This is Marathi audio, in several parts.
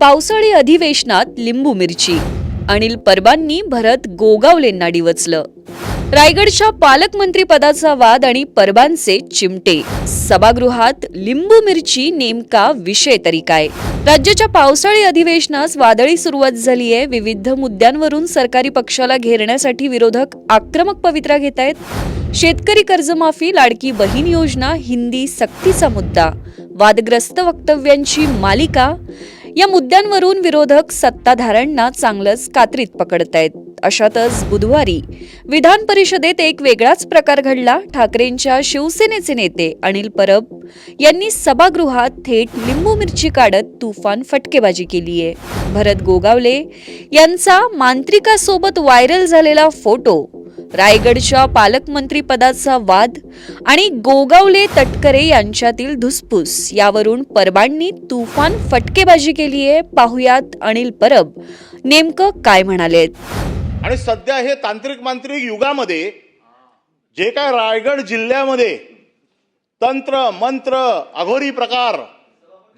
पावसाळी अधिवेशनात लिंबू मिरची. अनिल परबांनी भरत गोगावलेंना डिवचलं. रायगडच्या पालकमंत्रीपदाचा वाद आणि परबांचे चिमटे. सभागृहात लिंबू मिरची नेमका विषय तरी काय? राज्याच्या पावसाळी अधिवेशनास वादळी सुरुवात झाली आहे विविध मुद्द्यांवरून सरकारी पक्षाला घेरण्यासाठी विरोधक आक्रमक पवित्रा घेत आहेत शेतकरी कर्जमाफी लाडकी बहीण योजना हिंदी सक्तीचा मुद्दा. वादग्रस्त वक्तव्यांची मालिका. या मुद्द्यांवरून विरोधक सत्ताधाऱ्यांना चांगलंच कात्रीत पकडतायत. अशातच बुधवारी विधान परिषदेत एक वेगळाच प्रकार घडला. ठाकरेंच्या शिवसेनेचे नेते अनिल परब यांनी सभागृहात थेट लिंबू मिरची काढत तुफान फटकेबाजी केली आहे. भरत गोगावले यांचा मांत्रिकासोबत व्हायरल झालेला फोटो रायगडच्या पालकमंत्रीपदाचा वाद आणि गोगावले तटकरे यांच्यातील धुसफूस यावरून परबांनी तुफान फटकेबाजी केली आहे. पाहुयात अनिल परब. नेमकं काय म्हणालेत आणि सध्या हे तांत्रिक मांत्रिक युगामध्ये जे काय रायगड जिल्ह्यामध्ये तंत्र मंत्र अघोरी प्रकार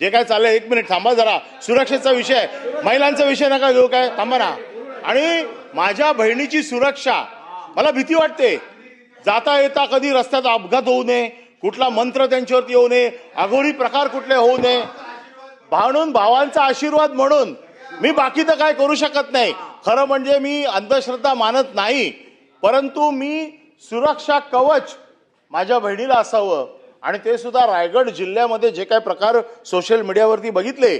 जे काय चाललंय एक मिनिट थांबा जरा. सुरक्षेचा विषय महिलांचा विषय नका घेऊ काय? थांबा ना. आणि माझ्या बहिणीची सुरक्षा मला भीती वाटते. जाता येता कधी रस्त्यात अपघात होऊ नये कुठला मंत्र त्यांच्यावरती येऊ नये अघोरी प्रकार कुठले होऊ नये. भावनून भावांचा आशीर्वाद म्हणून मी बाकी तर काय करू शकत नाही. खरं म्हणजे मी अंधश्रद्धा मानत नाही परंतु मी सुरक्षा कवच माझ्या बहिणीला असावं. आणि ते सुद्धा रायगड जिल्ह्यामध्ये जे काय प्रकार सोशल मीडियावरती बघितले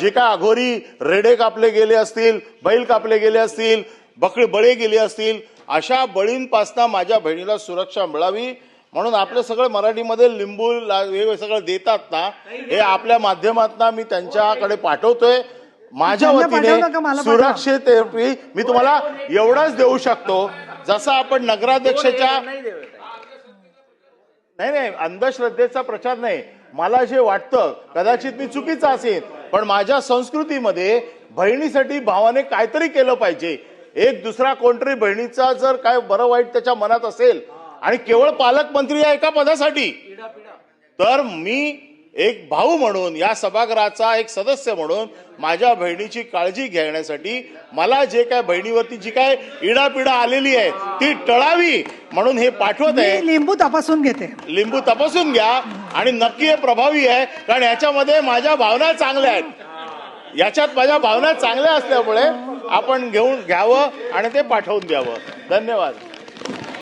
जे काय अघोरी रेडे कापले गेले असतील बैल कापले गेले असतील बकळे बळे गेले असतील अशा बळींपासनं माझ्या बहिणीला सुरक्षा मिळावी. म्हणून आपलं सगळं मराठीमध्ये लिंबू ला- हे सगळं देतात ना हे आपल्या माध्यमातून मी त्यांच्याकडे पाठवतोय. माझ्या वतीने. सुरक्षेसाठी मी तुम्हाला एवढंच देऊ शकतो जसं आपण नगराध्यक्षाच्या नाही नाही अंधश्रद्धेचा प्रचार नाही. मला जे वाटतं कदाचित मी चुकीचं असेल पण माझ्या संस्कृतीमध्ये बहिणीसाठी भावाने काहीतरी केलं पाहिजे. एक दुसरा कोणतरी बहिणीचा जर काय बरं वाईट त्याच्या मनात असेल आणि केवळ पालकमंत्री या एका पदासाठी? तर मी एक भाऊ म्हणून या सभागृहाचा एक सदस्य म्हणून माझ्या बहिणीची काळजी घेण्यासाठी मला जे काय बहिणीवरती जी काय इडापिडा आलेली आहे ती टळावी म्हणून हे पाठवत आहे. लिंबू तपासून घेते. लिंबू तपासून घ्या आणि नक्की हे प्रभावी आहे कारण याच्यामध्ये माझ्या भावना चांगल्या आहेत. याच्यात माझ्या भावना चांगल्या असल्यामुळे आपण घेऊन घ्यावं आणि ते पाठवून द्यावं. धन्यवाद.